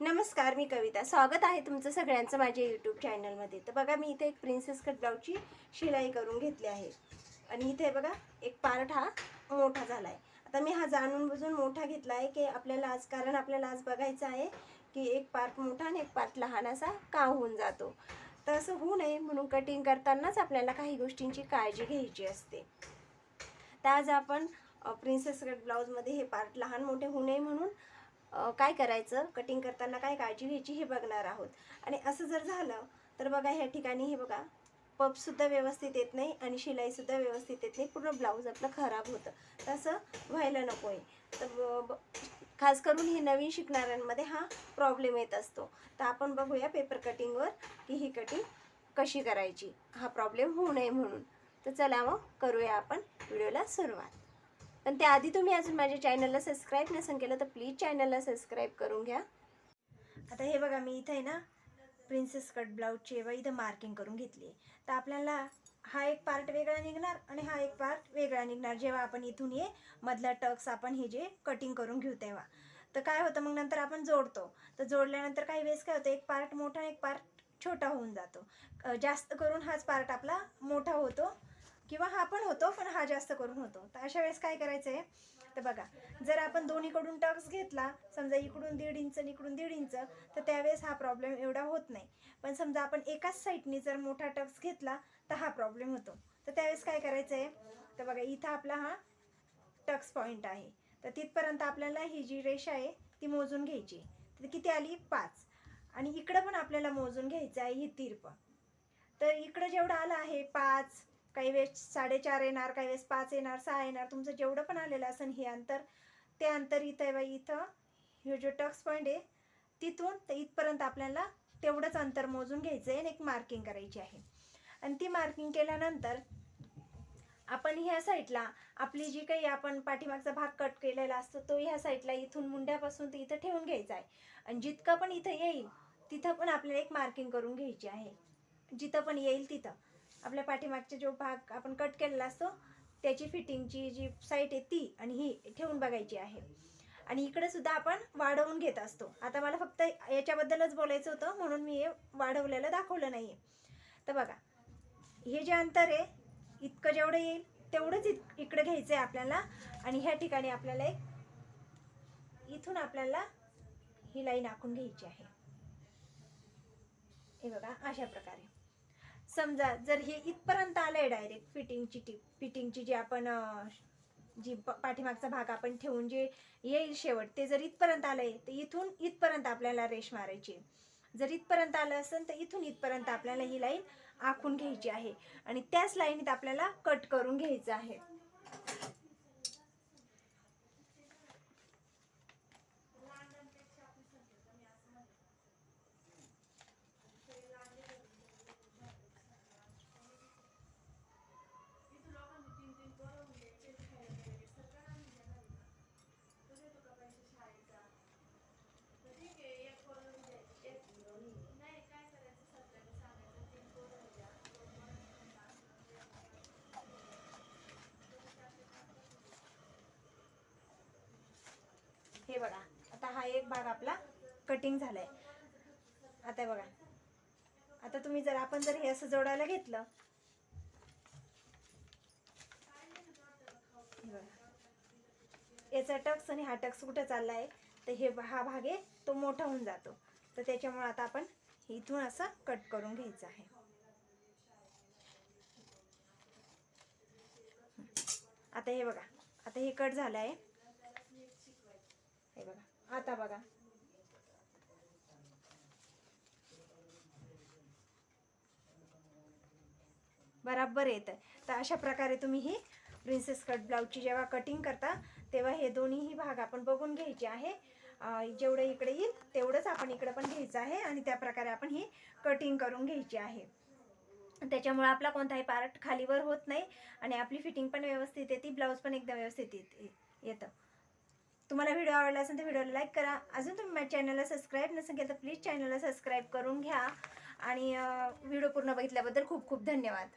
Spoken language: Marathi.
नमस्कार मी कविता. स्वागत आहे तुमचं सगळ्यांचं माझ्या यूट्यूब चॅनलमध्ये तर बघा मी इथे एक प्रिन्सेस कट ब्लाऊजची शिलाई करून घेतली आहे. आणि इथे बघा एक पार्ट हा मोठा झाला आहे आता मी हा जाणून बुजून मोठा घेतला आहे की आपल्याला आज कारण आपल्याला आज बघायचं आहे की एक पार्ट मोठा आणि एक पार्ट लहान असा का होऊन जातो? तर असं होऊ नये म्हणून कटिंग करतानाच आपल्याला काही गोष्टींची काळजी घ्यायची असते. तर आज आपण प्रिन्सेस कट ब्लाऊजमध्ये हे पार्ट लहान मोठे होऊ नये म्हणून काय करायचं? कटिंग करताना काय काळजी घ्यायची हे बघणार आहोत. आणि असं जर झालं तर बघा ह्या ठिकाणी हे बघा पपसुद्धा व्यवस्थित येत नाही आणि शिलाईसुद्धा व्यवस्थित येत नाही. पूर्ण ब्लाऊज आपलं खराब होतं. तसं व्हायला नको आहे तर ब- खास करून हे नवीन शिकणाऱ्यांमध्ये हा प्रॉब्लेम येत असतो. तर आपण बघूया पेपर कटिंगवर की ही कटिंग कशी करायची. हा प्रॉब्लेम होऊ नये म्हणून. तर चला मग करूया आपण व्हिडिओला सुरुवात. पण त्याआधी तुम्ही अजून माझ्या चॅनलला सबस्क्राईब नसेल केलं तर प्लीज चॅनलला सबस्क्राईब करून घ्या. आता हे बघा मी इथे आहे ना प्रिन्सेस कट ब्लाऊजची बघा इथं मार्किंग करून घेतली आहे. तर आपल्याला हा एक पार्ट वेगळा निघणार आणि हा एक पार्ट वेगळा निघणार. जेव्हा आपण इथून ये मधला टक्स आपण हे जे कटिंग करून घेऊ तेव्हा. तर काय होतं मग नंतर आपण जोडतो. तर जोडल्यानंतर काही वेळेस काय होतं एक पार्ट मोठा आणि एक पार्ट छोटा होऊन जातो. जास्त करून हाच पार्ट आपला मोठा होतो. किंवा हा पण होतो पण हा जास्त करून होतो. तर अशा वेळेस काय करायचं आहे तर बघा जर आपण दोन्हीकडून टक्स घेतला समजा इकडून दीड इंच आणि इकडून दीड इंच तर त्यावेळेस हा प्रॉब्लेम एवढा होत नाही. पण समजा आपण एकाच साईडनी जर मोठा टक्स घेतला तर हा प्रॉब्लेम होतो. तर त्यावेळेस काय करायचं आहे तर बघा इथं आपला हा टक्स पॉईंट आहे. तर तिथपर्यंत आपल्याला ही जी रेषा आहे ती मोजून घ्यायची. तर किती आली? पाच. आणि इकडं पण आपल्याला मोजून घ्यायचं आहे ही तिरप तर इकडं जेवढं आलं आहे पाच काही वेळेस साडेचार येणार काही वेळेस पाच येणार सहा येणार तुमचं जेवढं पण आलेलं असेल हे अंतर ते अंतर इथं आहे बाई इथं. हे जो टक्स पॉईंट आहे तिथून ते इथपर्यंत आपल्याला तेवढंच अंतर मोजून घ्यायचं आहे आणि एक मार्किंग करायची आहे. आणि ती मार्किंग केल्यानंतर आपण ह्या साईडला आपली जी काही आपण पाठीमागचा भाग कट केलेला असतो तो ह्या साईडला इथून मुंड्यापासून ते इथं ठेवून घ्यायचा आहे. आणि जितकं पण इथं येईल तिथं पण आपल्याला एक मार्किंग करून घ्यायची आहे. जिथं पण येईल तिथं. आपल्या पाठीमागचा जो भाग आपण कट केलेला असतो त्याची फिटिंगची जी साईट आहे ती आणि ही ठेवून बघायची आहे. आणि इकडे सुद्धा आपण वाढवून घेत असतो. आता मला फक्त याच्याबद्दलच बोलायचं होतं म्हणून मी हे वाढवलेलं दाखवलं नाही आहे तर बघा हे जे अंतर आहे इतकं जेवढं येईल तेवढंच इत इकडं घ्यायचं आहे आपल्याला. आणि ह्या ठिकाणी आपल्याला एक इथून आपल्याला ही लाईन आखून घ्यायची आहे. हे बघा अशा प्रकारे. समजा जर हे इथपर्यंत आलं आहे डायरेक्ट फिटिंगची टीप फिटिंगची जी आपण जी प- पाठीमागचा भाग आपण ठेवून जे येईल शेवट ते जर इथपर्यंत आलं आहे तर इथून इथपर्यंत आपल्याला रेश मारायची जर इथपर्यंत आलं असेल तर इथून इथपर्यंत आपल्याला ही लाईन आखून घ्यायची आहे. आणि त्याच लाईनीत आपल्याला कट करून घ्यायचं आहे. हे बघा. आता हा एक भाग आपला कटिंग झालाय. आता बघा. आता तुम्ही जर आपण जर हे असं जोडायला घेतलं. हे बघा. याचा टक्स आणि हा टक्स कुठं चाललाय? तर हे हा भाग आहे तो मोठा होऊन जातो. तर त्याच्यामुळे आता आपण इथून असं कट करून घ्यायचं आहे. आता हे बघा. आता हे कट झालं आहे हे बघा. आता बघा. बराबर येतं तर अशा प्रकारे तुम्ही ही प्रिन्सेस कट ब्लाऊजची जेव्हा कटिंग करता तेव्हा हे दोन्हीही भाग आपण बघून घ्यायचे आहे. जेवढं इकडे येईल तेवढंच आपण इकडे पण घ्यायचं आहे आणि त्या प्रकारे आपण ही कटिंग करून घ्यायची आहे. त्याच्यामुळे आपला कोणताही पार्ट खालीवर होत नाही आणि आपली फिटिंग पण व्यवस्थित येते ब्लाऊज पण एकदम व्यवस्थित येते येतं. तुम्हाला व्हिडिओ आवडला असेल तर व्हिडिओला लाईक करा. अजून तुम्ही माझ्या चॅनलला सबस्क्राईब नसेल केलं तर प्लीज चॅनलला सबस्क्राईब करून घ्या. आणि व्हिडिओ पूर्ण बघितल्याबद्दल खूप खूप धन्यवाद.